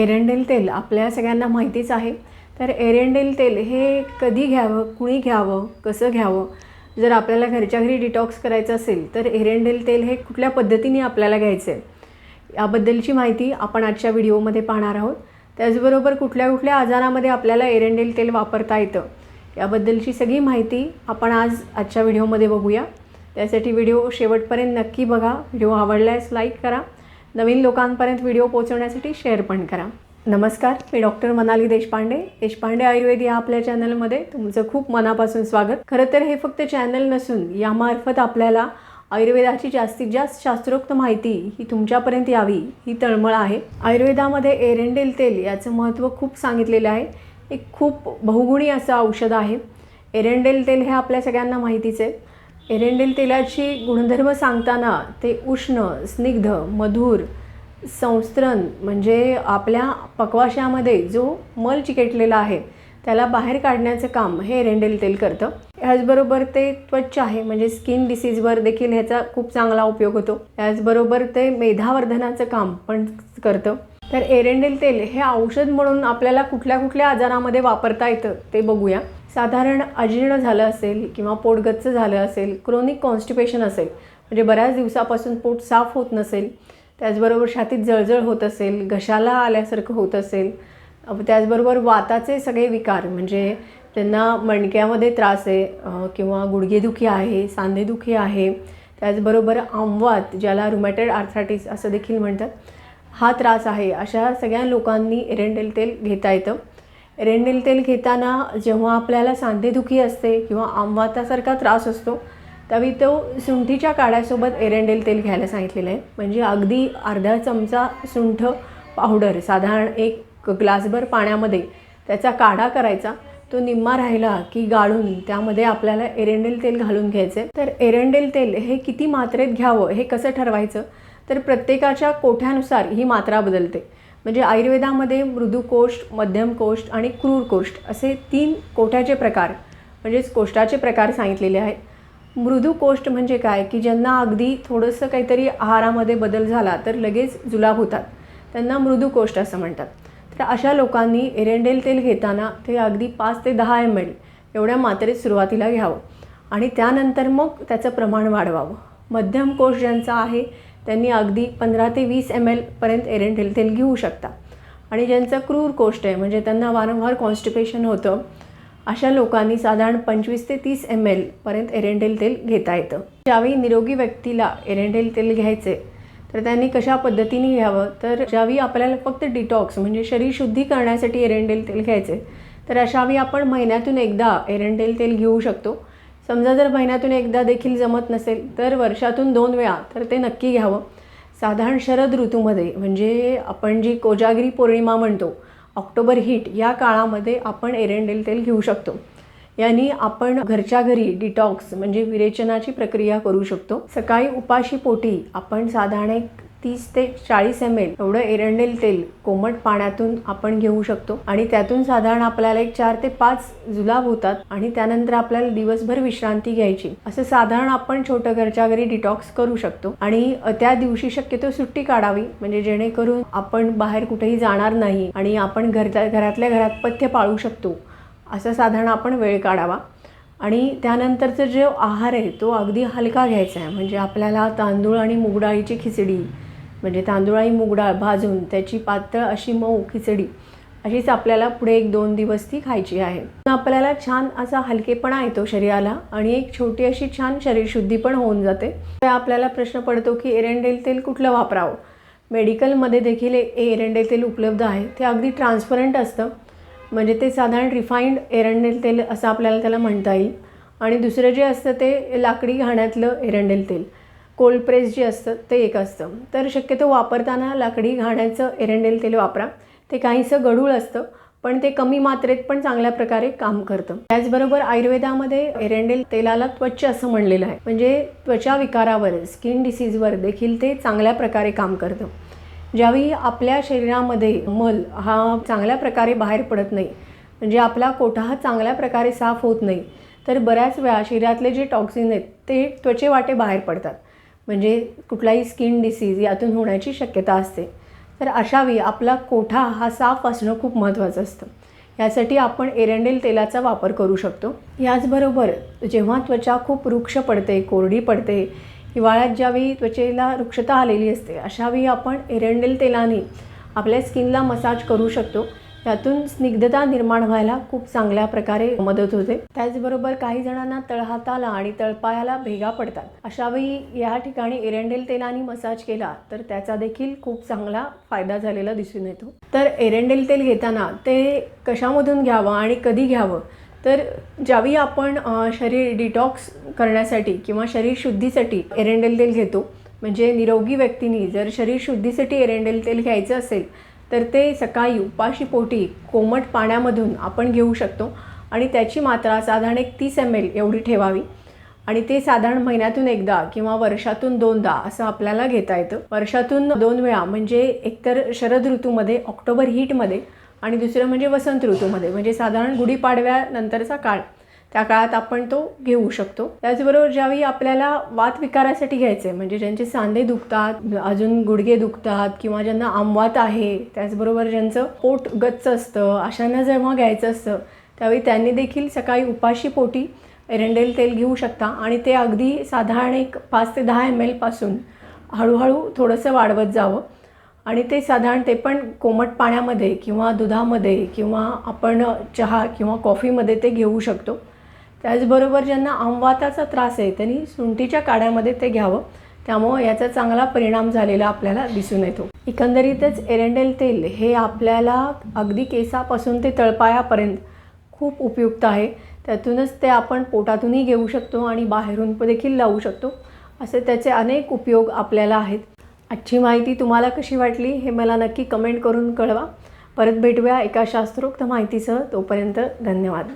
एरंडेल तेल आपल्या सगळ्यांना माहितीच आहे. तर एरंडेल तेल हे कधी घ्यावं कुणी घ्यावं कसं घ्यावं? जर आपल्याला घरच्या घरी डिटॉक्स करायचं असेल तर एरंडेल तेल हे कुठल्या पद्धतीने आपल्याला घ्यायचं आहे याबद्दलची माहिती आपण आजच्या व्हिडिओमध्ये पाहणार आहोत. त्याचबरोबर कुठल्या कुठल्या आजारामध्ये आपल्याला एरंडेल तेल वापरता येतं याबद्दलची सगळी माहिती आपण आज आजच्या व्हिडिओमध्ये बघूया. त्यासाठी व्हिडिओ शेवटपर्यंत नक्की बघा. व्हिडिओ आवडल्यास लाईक करा. नवीन लोकांपर्यंत व्हिडिओ पोहोचवण्यासाठी शेअर पण करा. नमस्कार मी डॉक्टर मनाली देशपांडे. देशपांडे आयुर्वेद या आपल्या चॅनलमध्ये तुमचं खूप मनापासून स्वागत. खरं तर हे फक्त चॅनल नसून यामार्फत आपल्याला आयुर्वेदाची जास्तीत जास्त शास्त्रोक्त माहिती ही तुमच्यापर्यंत यावी ही तळमळ आहे. आयुर्वेदामध्ये एरेंडेल तेल याचं महत्त्व खूप सांगितलेलं आहे. एक खूप बहुगुणी असं औषध आहे. एरेंडेल तेल हे आपल्या सगळ्यांना माहितीच आहे. एरेंडेल तेलाची गुणधर्म सांगताना ते उष्ण स्निग्ध मधुर संस्त्रण म्हणजे आपल्या पक्वाशामध्ये जो मल चिकटलेला आहे त्याला बाहेर काढण्याचं काम हे एरेंडेल तेल करतं. ह्याचबरोबर ते त्वच आहे म्हणजे स्किन डिसीजवर देखील ह्याचा खूप चांगला उपयोग होतो. त्याचबरोबर ते मेधावर्धनाचं काम पण करतं. तर एरेंडेल तेल हे औषध म्हणून आपल्याला कुठल्या कुठल्या आजारामध्ये वापरता येतं ते बघूया. साधारण अजीर्ण झालं असेल किंवा पोटगच्च झालं असेल क्रोनिक कॉन्स्टिपेशन असेल म्हणजे बऱ्याच दिवसापासून पोट साफ होत नसेल त्याचबरोबर छातीत जळजळ होत असेल घशाला आल्यासारखं होत असेल त्याचबरोबर वाताचे सगळे विकार म्हणजे त्यांना मणक्यामध्ये त्रास आहे किंवा गुडघेदुखी आहे सांधेदुखी आहे त्याचबरोबर आमवात ज्याला रुमॅटेड आर्थरायटिस असं देखील म्हणतात हा त्रास आहे. अशा सगळ्या लोकांनी एरेंडेल तेल घेता येतं. रेंडेल तेल घेताना जेव्हा आपल्याला सांधेदुखी असते किंवा आमवातासारखा त्रास असतो त्यावेळी तो सुंठीच्या काड्यासोबत एरेंडेल तेल घ्यायला सांगितलेलं आहे. म्हणजे अगदी अर्धा चमचा सुंठ पावडर साधारण एक ग्लासभर पाण्यामध्ये त्याचा काढा करायचा. तो निम्मा राहिला की गाळून त्यामध्ये आपल्याला एरेंडेल तेल घालून घ्यायचं तर एरेंडेल तेल हे किती मात्रेत घ्यावं हे कसं ठरवायचं? तर प्रत्येकाच्या कोठ्यानुसार ही मात्रा बदलते. म्हणजे आयुर्वेदामध्ये मृदुकोष्ठ मध्यम कोष्ठ आणि क्रूर कोष्ठ असे तीन कोठ्याचे प्रकार म्हणजेच कोष्ठाचे प्रकार सांगितलेले आहेत. मृदू कोष्ठ म्हणजे काय? की ज्यांना अगदी थोडंसं काहीतरी आहारामध्ये बदल झाला तर लगेच जुलाब होतात. त्यांना मृदू कोष्ठ असं म्हणतात. तर अशा लोकांनी एरेंडेल तेल घेताना ते अगदी पाच ते दहा एम एल एवढ्या मात्रेत सुरुवातीला घ्यावं आणि त्यानंतर मग त्याचं प्रमाण वाढवावं. मध्यम कोष ज्यांचा आहे त्यांनी अगदी पंधरा ते वीस एम एलपर्यंत एरेंडेल तेल घेऊ शकता. आणि ज्यांचं क्रूर कोष्ट आहे म्हणजे त्यांना वारंवार कॉन्स्टिपेशन होतं अशा लोकांनी साधारण पंचवीस ते तीस एम एलपर्यंत एरेंडेल तेल घेता येतं. ज्यावेळी निरोगी व्यक्तीला एरेंडेल तेल घ्यायचे तर त्यांनी कशा पद्धतीने घ्यावं? तर ज्यावेळी आपल्याला फक्त डिटॉक्स म्हणजे शरीर शुद्धी करण्यासाठी एरेंडेल तेल घ्यायचे तर अशावेळी आपण महिन्यातून एकदा एरेंडेल तेल घेऊ शकतो. समजा जर महिन्यातून एकदा देखील जमत नसेल तर वर्षातून दोन वेळा तर ते नक्की घ्यावं. साधारण शरद ऋतूमध्ये म्हणजे आपण जी कोजागिरी पौर्णिमा म्हणतो ऑक्टोबर हीट या काळामध्ये आपण एरेंडेल तेल घेऊ शकतो. यांनी आपण घरच्या घरी डिटॉक्स म्हणजे विरेचनाची प्रक्रिया करू शकतो. सकाळी उपाशी पोटी आपण साधारण एक तीस ते चाळीस एम एल एवढं एरंडेल तेल कोमट पाण्यातून आपण घेऊ शकतो. आणि त्यातून साधारण आपल्याला एक चार ते पाच जुलाब होतात आणि त्यानंतर आपल्याला दिवसभर विश्रांती घ्यायची. असं साधारण आपण छोटं घरच्या घरी डिटॉक्स करू शकतो. आणि त्या दिवशी शक्यतो सुट्टी काढावी. म्हणजे जेणेकरून आपण बाहेर कुठेही जाणार नाही आणि आपण घरच्या घरातल्या घरात पथ्य पाळू शकतो. असं साधारण आपण वेळ काढावा. आणि त्यानंतरचं जो आहार आहे तो अगदी हलका घ्यायचा आहे. म्हणजे आपल्याला तांदूळ आणि मुगडाळीची खिचडी म्हणजे तांदूळ आणि मुगडाळ भाजून त्याची पातळ अशी मऊ खिचडी अशीच आपल्याला पुढे एक दोन दिवस ती खायची आहे. आपल्याला छान असा हलकेपणा येतो शरीराला आणि एक छोटी अशी छान शरीरशुद्धी पण होऊन जाते. तर आपल्याला प्रश्न पडतो की एरंडेल तेल कुठलं वापरावं? मेडिकलमध्ये देखील ए एरंडेल तेल उपलब्ध आहे. ते अगदी ट्रान्सपरंट असतं. म्हणजे ते साधारण रिफाईंड एरंडेल तेल असं आपल्याला त्याला म्हणता येईल. आणि दुसरं जे असतं ते लाकडी घाण्यातलं एरंडेल तेल. कोल्ड प्रेस जे असतं ते एक असतं. तर शक्यतो वापरताना लाकडी घाण्याचं एरंडेल तेल वापरा. ते काहीसं गढूळ असतं पण ते कमी मात्रेत पण चांगल्या प्रकारे काम करतं. त्याचबरोबर आयुर्वेदामध्ये एरंडेल तेलाला त्वच असं म्हणलेलं आहे. म्हणजे त्वचा विकारावर स्किन डिसीजवर देखील ते चांगल्या प्रकारे काम करतं. ज्यावेळी आपल्या शरीरामध्ये मल हा चांगल्या प्रकारे बाहेर पडत नाही म्हणजे आपला कोठा हा चांगल्या प्रकारे साफ होत नाही तर बऱ्याच वेळा शरीरातले जे टॉक्सिन आहेत ते त्वचेवाटे बाहेर पडतात. म्हणजे कुठलाही स्किन डिसीज यातून होण्याची शक्यता असते. तर अशावेळी आपला कोठा हा साफ असणं खूप महत्त्वाचं असतं. यासाठी आपण एरंडेल तेलाचा वापर करू शकतो. याचबरोबर जेव्हा त्वचा खूप वृक्ष पडते कोरडी पडते हिवाळ्यात ज्यावेळी त्वचेला वृक्षता आलेली असते अशावेळी आपण एरंडेल तेलाने आपल्या स्किनला मसाज करू शकतो. त्यातून स्निग्धता निर्माण व्हायला खूप चांगल्या प्रकारे मदत होते. त्याचबरोबर काही जणांना तळहाताला आणि तळपायाला भेगा पडतात. अशावेळी या ठिकाणी एरंडेल तेलाने मसाज केला तर त्याचा देखील खूप चांगला फायदा झालेला दिसून येतो. तर एरंडेल तेल घेताना ते कशामधून घ्यावं आणि कधी घ्यावं? तर ज्यावेळी आपण शरीर डिटॉक्स करण्यासाठी किंवा शरीर शुद्धीसाठी एरंडेल तेल घेतो म्हणजे निरोगी व्यक्तींनी जर शरीर शुद्धीसाठी एरंडेल तेल घ्यायचं असेल तर ते सकाळी उपाशी पोटी कोमट पाण्यामधून आपण घेऊ शकतो. आणि त्याची मात्रा साधारण एक तीस एम एल एवढी ठेवावी. आणि ते साधारण महिन्यातून एकदा किंवा वर्षातून दोनदा असं आपल्याला घेता येतं. वर्षातून दोन वेळा म्हणजे एकतर शरद ऋतूमध्ये ऑक्टोबर हीटमध्ये आणि दुसरं म्हणजे वसंत ऋतूमध्ये. म्हणजे साधारण गुढीपाडव्यानंतरचा काळ. त्या काळात आपण तो घेऊ शकतो. त्याचबरोबर ज्यावेळी आपल्याला वात विकारासाठी घ्यायचं आहे म्हणजे ज्यांचे सांधे दुखतात अजून गुडघे दुखतात किंवा ज्यांना आमवात आहे त्याचबरोबर ज्यांचं पोट गच्च असतं अशांना जेव्हा घ्यायचं असतं त्यावेळी त्यांनी देखील सकाळी उपाशी पोटी एरंडेल तेल घेऊ शकता आणि ते अगदी साधारण एक पाच ते दहा एम एलपासून हळूहळू थोडंसं वाढवत जावं. आणि ते साधारण ते पण कोमट पाण्यामध्ये किंवा दुधामध्ये किंवा आपण चहा किंवा कॉफीमध्ये ते घेऊ शकतो. त्याचबरोबर ज्यांना आंवाताचा त्रास आहे त्यांनी सुंठीच्या काड्यामध्ये ते घ्यावं. त्यामुळं याचा चांगला परिणाम झालेला आपल्याला दिसून येतो. एकंदरीतच एरंडेल तेल हे आपल्याला अगदी केसापासून ते तळपायापर्यंत खूप उपयुक्त आहे. त्यातूनच ते आपण पोटातूनही घेऊ शकतो आणि बाहेरून देखील लावू शकतो. असे त्याचे अनेक उपयोग आपल्याला आहेत. आजची माहिती तुम्हाला कशी वाटली हे मला नक्की कमेंट करून कळवा. परत भेटूया एका शास्त्रोक्त माहितीसह. तोपर्यंत धन्यवाद.